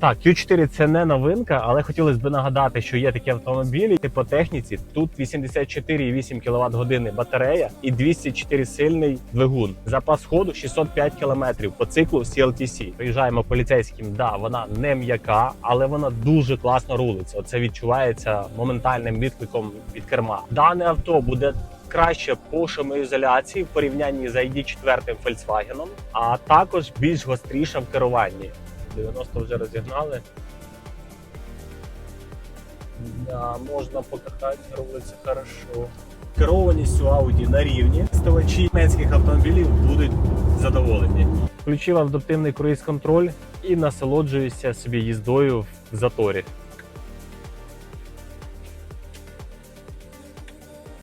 Так, Q4 це не новинка, але хотілося б нагадати, що є такі автомобілі. По техніці тут 84,8 кВт години батарея і 204 сильний двигун. Запас ходу 605 км по циклу CLTC. Приїжджаємо поліцейським. Да, вона не м'яка, але вона дуже класно рулиться. Це відчувається моментальним відкликом від керма. Дане авто буде. Краще по шумоізоляції в порівнянні з ID4 Volkswagen, а також більш гостріша в керуванні. 90 вже розігнали. Да, можна покатати, робиться хорошо. Керованістю Audi на рівні. Ставачі німецьких автомобілів будуть задоволені. Включив адаптивний круїз-контроль і насолоджуюся собі їздою в заторі.